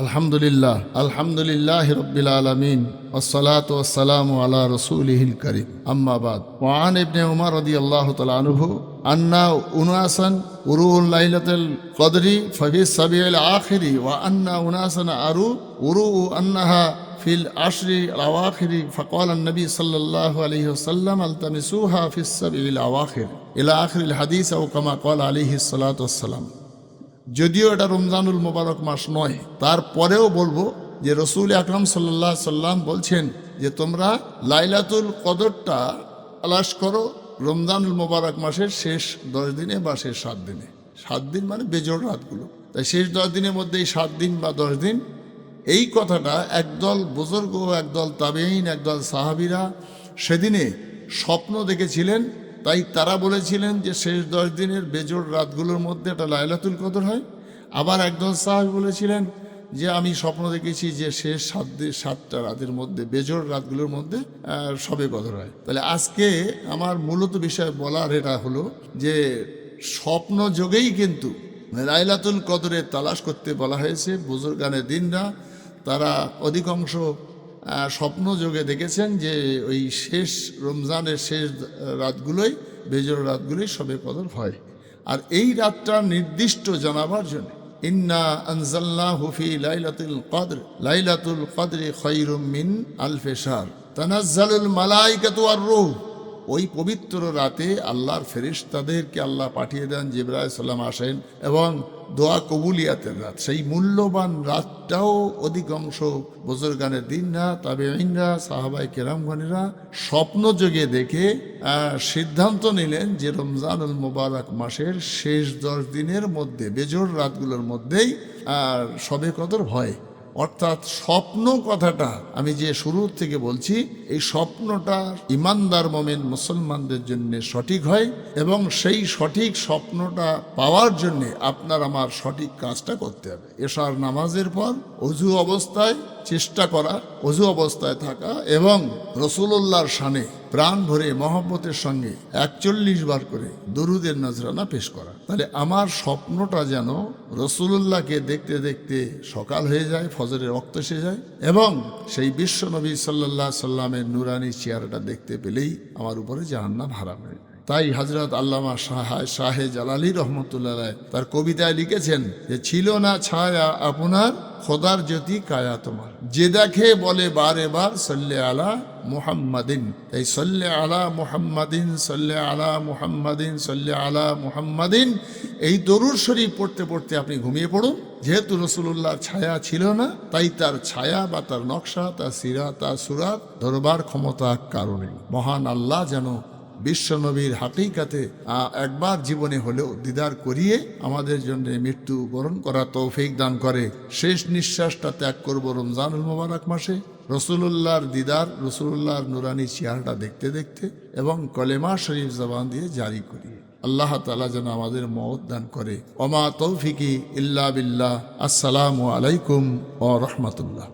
আলহামদুলিল্লাহ আলহামদুলিল্লাহ রব্বিল আলমিন والصلاة والسلام على رسوله الكريم أما بعد وعن ابن عمر رضي الله تعالى عنه أن أناسا أروا ليلة القدر ففي السبيع الآخر وأن أناسا أروا أروا أنها في العشر الأواخر فقال النبي صلى الله عليه وسلم التمسوها في السبع الأواخر إلى آخر الحديث أو كما قال عليه الصلاة والسلام যদিও এটা রমজানুল মোবারক মাস নয়, তারপরেও বলব যে রসুল আকরম সাল্লাহ সাল্লাম বলছেন যে তোমরা লাইলাতুল কদরটা তালাশ করো রমজানুল মোবারক মাসের শেষ দশ দিনে বা শেষ সাত দিনে। সাত দিন মানে বেজোড় রাতগুলো। তাই শেষ দশ দিনের মধ্যে এই সাত দিন বা দশ দিন। এই কথাটা একদল বুজুর্গ, একদল তাবেইন একদল সাহাবিরা সেদিনে স্বপ্ন দেখেছিলেন তাই তারা বলেছিলেন যে শেষ দশ দিনের বেজোড় রাতগুলোর মধ্যে একটা লাইলাতুল কদর হয়। আবার একদল সাহাবি বলেছিলেন যে, আমি স্বপ্ন দেখেছি যে শেষ সাত সাতটা রাতের মধ্যে, বেজোড় রাতগুলোর মধ্যে সবে কদর হয়। তাহলে আজকে আমার মূলত বিষয় বলার এটা হলো যে, স্বপ্ন যোগেই কিন্তু লাইলাতুল কদরের তালাশ করতে বলা হয়েছে। বুজুর্গানের দিনরা, তারা অধিকাংশ স্বপ্ন যোগে দেখেছেন যে ওই শেষ রমজানের শেষ রাতগুলোই, বেজর রাতগুলোই সবে কদর হয়। আর এই রাতটা নির্দিষ্ট জানাবার জন্য, ইন্না আনজাল্লা হুফি লাইলাতুল কদর, লাইলাতুল কদরে খৈরুম মিন আলফেসার তানাজ্জালুল মালাইকাতু আর রূহ। ওই পবিত্র রাতে আল্লাহর ফেরিস্তাদেরকে আল্লাহ পাঠিয়ে দেন জিব্রাহ সাল্লাম আসেন এবং দোয়া কবুলিয়াতের রাত। সেই মূল্যবান রাতটাও অধিকাংশ বুজুর্গানের দিনরা তবে আইনরা সাহাবাই কেরামগণেরা স্বপ্ন যোগে দেখে সিদ্ধান্ত নিলেন যে রমজানুল মোবারক মাসের শেষ দশ দিনের মধ্যে বেজোর রাতগুলোর মধ্যেই সবে কদর হয়। অর্থাৎ স্বপ্ন কথাটা আমি যে শুরুর থেকে বলছি, এই স্বপ্নটা ইমানদার মোমেন মুসলমানদের জন্য সঠিক হয় এবং সেই সঠিক স্বপ্নটা পাওয়ার জন্য আপনার আমার সঠিক কাজটা করতে হবে। এশার নামাজের পর অজু অবস্থায় চেষ্টা করা, অজু অবস্থায় থাকা এবং রসুল্লাহর শানে প্রাণ ভরে মহব্বতের সঙ্গে একচল্লিশ বার করে দরুদের নজরানা পেশ করা। তাহলে আমার স্বপ্নটা যেন রসুল্লাহকে দেখতে দেখতে সকাল হয়ে যায়, ফজরের রক্ত এসে যায় এবং সেই বিশ্ব নবী সাল্লাহ সাল্লামের নুরানি চেয়ারটা দেখতে পেলেই আমার উপরে জাহান্নাম হারাম হয়ে যায়। তাই হজরত আল্লামা শাহ জালালি রহমতুল্লাহ তার কবিতায় লিখেছেন যে, ছিল না ছায়া আপনার, খোদার জ্যোতি কায়া তোমার। যে দেখে বলে বারে বার, সল্লে আলা মুহাম্মাদিন। এই সল্লে আলা মুহাম্মাদিন, সল্লে আলা মুহাম্মাদিন, সল্লে আলা মুহাম্মাদিন। এই দরুর শরীফ পড়তে পড়তে আপনি ঘুমিয়ে পড়ুন। যেহেতু রসুল্লাহর ছায়া ছিল না, তাই তার ছায়া বা তার নকশা, তার সিরা তার সুরাত ধরবার ক্ষমতা কারণে মহান আল্লাহ যেন বিশ্বনবীর হাকিকাতে একবার জীবনে হলেও দিদার করিয়ে আমাদের জন্য মৃত্যু বরণ করা তৌফিক দান করে। শেষ নিঃশ্বাসটা ত্যাগ করব রমজানুল মোবারক মাসে। রসুল্লাহর দিদার রসুল্লাহর নুরানি চেহারাটা দেখতে দেখতে এবং কলেমা শরীফ জবান দিয়ে জারি করি। আল্লাহ তালা যেন আমাদের মত দান করে। অমা তৌফিকি ইল্লা বিল্লাহ। আসসালামু আলাইকুম ও রহমতুল্লাহ।